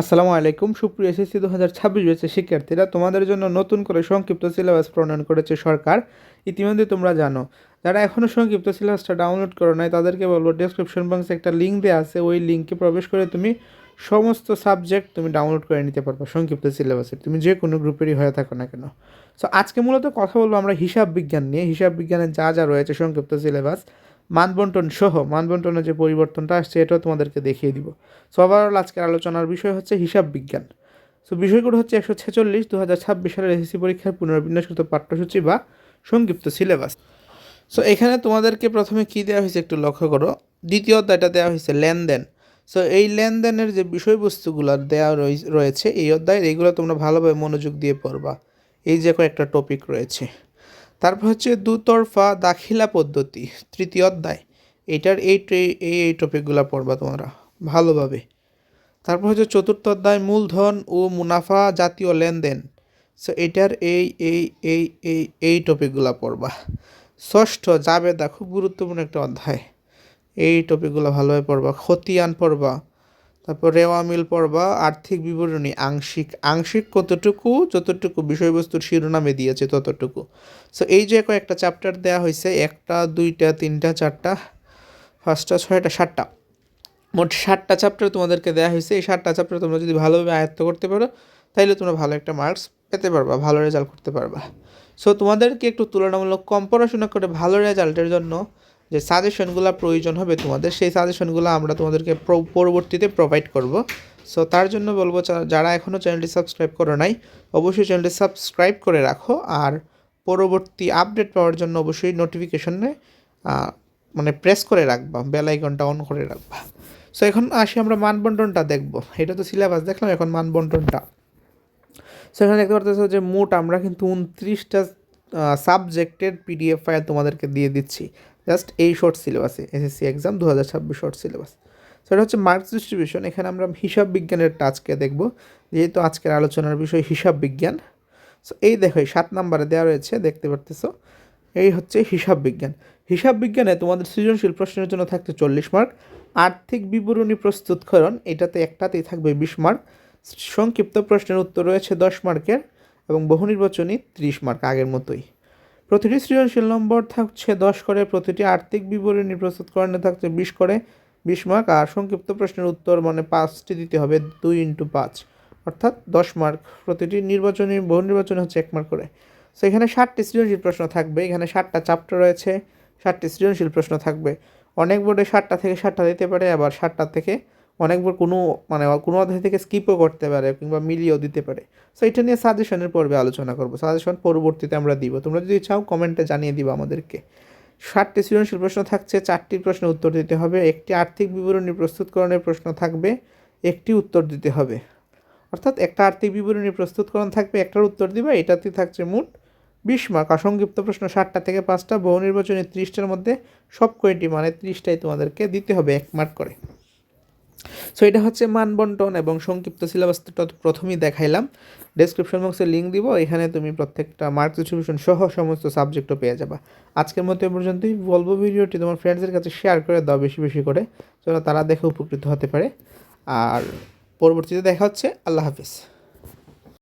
আসসালামু আলাইকুম। সুপ্রিয় এসএসসি দু হাজার ছাব্বিশ বেচে শিক্ষার্থীরা, তোমাদের জন্য নতুন করে সংক্ষিপ্ত সিলেবাস প্রণয়ন করেছে সরকার। ইতিমধ্যে তোমরা জানো, যারা এখনও সংক্ষিপ্ত সিলেবাসটা ডাউনলোড করো নাই, তাদেরকে বলব ডেসক্রিপশন বক্সে একটা লিঙ্ক দেওয়া আছে। ওই লিঙ্কে প্রবেশ করে তুমি সমস্ত সাবজেক্ট তুমি ডাউনলোড করে নিতে পারবে সংক্ষিপ্ত সিলেবাসের তুমি যে কোনো গ্রুপেরই হয়ে থাকো না কেন। সো আজকে মূলত কথা বলব আমরা হিসাব বিজ্ঞান নিয়ে। হিসাব বিজ্ঞানের যা যা রয়েছে সংক্ষিপ্ত সিলেবাস। মানবন্টন সহ, মানবন্টনের যে পরিবর্তনটা আসছে, এটাও তোমাদেরকে দেখিয়ে দিব। সো ওভারঅল আজকের আলোচনার বিষয় হচ্ছে হিসাব বিজ্ঞান। সো বিষয়গুলো হচ্ছে একশো ছেচল্লিশ দু হাজার ছাব্বিশ সালের এসএসসি পরীক্ষার পুনর্বিন্যাসকৃত পাঠ্যসূচি বা সংক্ষিপ্ত সিলেবাস। সো এখানে তোমাদেরকে প্রথমে কী দেওয়া হয়েছে একটু লক্ষ্য করো। দ্বিতীয় অধ্যায়টা দেওয়া হয়েছে লেনদেন। সো এই লেনদেনের যে বিষয়বস্তুগুলো দেওয়া রয়েছে, এই অধ্যায়ের এইগুলো তোমরা ভালোভাবে মনোযোগ দিয়ে পড়বা। এই যে কয়েকটা টপিক রয়েছে। তারপর হচ্ছে দুতরফা দাখিলা পদ্ধতি, তৃতীয় অধ্যায়। এইটার এই এই এই টপিকগুলো পড়বা তোমরা ভালোভাবে। তারপর হচ্ছে চতুর্থ অধ্যায়, মূলধন ও মুনাফা জাতীয় লেনদেন। সো এটার এই এই এই এই এই টপিকগুলো পড়বা। ষষ্ঠ, জাবেদা, খুব গুরুত্বপূর্ণ একটা অধ্যায়। এই টপিকগুলো ভালোভাবে পড়বা, খতিয়ান পড়বা। তারপর রেওয়া মিল পড়বা, আর্থিক বিবরণী, আংশিক আংশিক কতটুকু, যতটুকু বিষয়বস্তুর শিরোনামে দিয়েছে ততটুকু। সো এই যে কয়েকটা চ্যাপ্টার দেওয়া হয়েছে একটা, দুইটা, তিনটা, চারটা, পাঁচটা, ছয়টা, সাতটা। মোট সাতটা চ্যাপ্টার তোমাদেরকে দেওয়া হয়েছে এই সাতটা চ্যাপ্টার তোমরা যদি ভালোভাবে আয়ত্ত করতে পারো, তাইলে তোমরা ভালো একটা মার্কস পেতে পারবা, ভালো রেজাল্ট করতে পারবা। সো তোমাদেরকে একটু তুলনামূলক কম পড়াশোনা করে ভালো রেজাল্টের জন্য যে সাজেশনগুলো প্রয়োজন হবে তোমাদের, সেই সাজেশনগুলো আমরা তোমাদেরকে প্র- পরবর্তীতে প্রোভাইড করব। সো তার জন্য বলব যারা এখনও চ্যানেলটি সাবস্ক্রাইব করো নাই, অবশ্যই চ্যানেলটি সাবস্ক্রাইব করে রাখো আর পরবর্তী আপডেট পাওয়ার জন্য অবশ্যই নোটিফিকেশনে মানে প্রেস করে রাখবা বেল আইকনটা অন করে রাখবা। সো এখন আসি আমরা মানবন্টনটা দেখব। এটা তো সিলেবাস দেখলাম, এখন মানবন্টনটা সো এখানে দেখতে পারতেছো যে মোট আমরা কিন্তু উনত্রিশটা সাবজেক্টের পিডিএফ ফাইল তোমাদেরকে দিয়ে দিচ্ছি। জাস্ট এই শর্ট সিলেবাসে এসএসসি এক্সাম দু হাজার ছাব্বিশ শর্ট সিলেবাস সেটা হচ্ছে মার্কস ডিস্ট্রিবিউশন এখানে আমরা হিসাব বিজ্ঞানের টাচকে দেখব। যেহেতু আজকের আলোচনার বিষয় হিসাব বিজ্ঞান। সো এই দেখো সাত নাম্বারে দেওয়া রয়েছে, দেখতে পারতেছো। এই হচ্ছে হিসাব বিজ্ঞান। হিসাব বিজ্ঞানে তোমাদের সৃজনশীল প্রশ্নের জন্য থাকছে চল্লিশ মার্ক আর্থিক বিবরণী প্রস্তুতকরণ, এটাতে একটাতেই থাকবে বিশ মার্ক সংক্ষিপ্ত প্রশ্নের উত্তর রয়েছে দশ মার্কের এবং বহু নির্বাচনী ত্রিশ মার্ক আগের মতোই। প্রতিটি সৃজনশীল নম্বর থাকছে দশ করে, প্রতিটি আর্থিক বিবরণী প্রস্তুতকরণে থাকছে বিশ করে, বিশ মার্ক, আর সংক্ষিপ্ত প্রশ্নের উত্তর মানে পাঁচটি দিতে হবে দুই ইন্টু পাঁচ, অর্থাৎ দশ মার্ক। প্রতিটি নির্বাচনী, বহু নির্বাচনী হচ্ছে এক মার্ক করে। সো এখানে ষাটটি সৃজনশীল প্রশ্ন থাকবে, এখানে ষাটটা চ্যাপ্টার রয়েছে, ষাটটি সৃজনশীল প্রশ্ন থাকবে। অনেক বোর্ডে ষাটটা থেকে ষাটটা দিতে পারে, আবার ষাটটা থেকে অনেক বোর্ড কোনো মানে কোনো অধ্যায় থেকে স্কিপও করতে পারে কিংবা মিলিয়েও দিতে পারে। সো এটা নিয়ে সাজেশনের পর্বে আলোচনা করব। সাজেশন পরবর্তীতে আমরা দিব। তোমরা যদি চাও কমেন্টে জানিয়ে দিবা আমাদেরকে। ষাটটি সৃজনশীল প্রশ্ন থাকছে, চারটি প্রশ্নের উত্তর দিতে হবে। একটি আর্থিক বিবরণী প্রস্তুতকরণের প্রশ্ন থাকবে, একটি উত্তর দিতে হবে। অর্থাৎ একটা আর্থিক বিবরণী প্রস্তুতকরণ থাকবে, একটার উত্তর দিবে এটাতে থাকছে মোট বিশ মার্ক আর সংক্ষিপ্ত প্রশ্ন ষাটটা থেকে পাঁচটা, বহু নির্বাচনী ত্রিশটার মধ্যে সব কয়টি মানে ত্রিশটাই তোমাদেরকে দিতে হবে এক মার্ক করে। সো এটা হচ্ছে মানবন্টন এবং সংক্ষিপ্ত সিলেবাস তো প্রথমেই দেখাইলাম। ডেসক্রিপশন বক্সে লিঙ্ক দিব, এখানে তুমি প্রত্যেকটা মার্ক ডিস্ট্রিবিউশন সহ সমস্ত সাবজেক্টও পেয়ে যাবা। আজকের মতো এ পর্যন্তই। বলব ভিডিওটি তোমার ফ্রেন্ডসের কাছে শেয়ার করে দাও বেশি বেশি করে, যেন তারা দেখে উপকৃত হতে পারে। আর পরবর্তীতে দেখা হচ্ছে। আল্লাহ হাফিজ।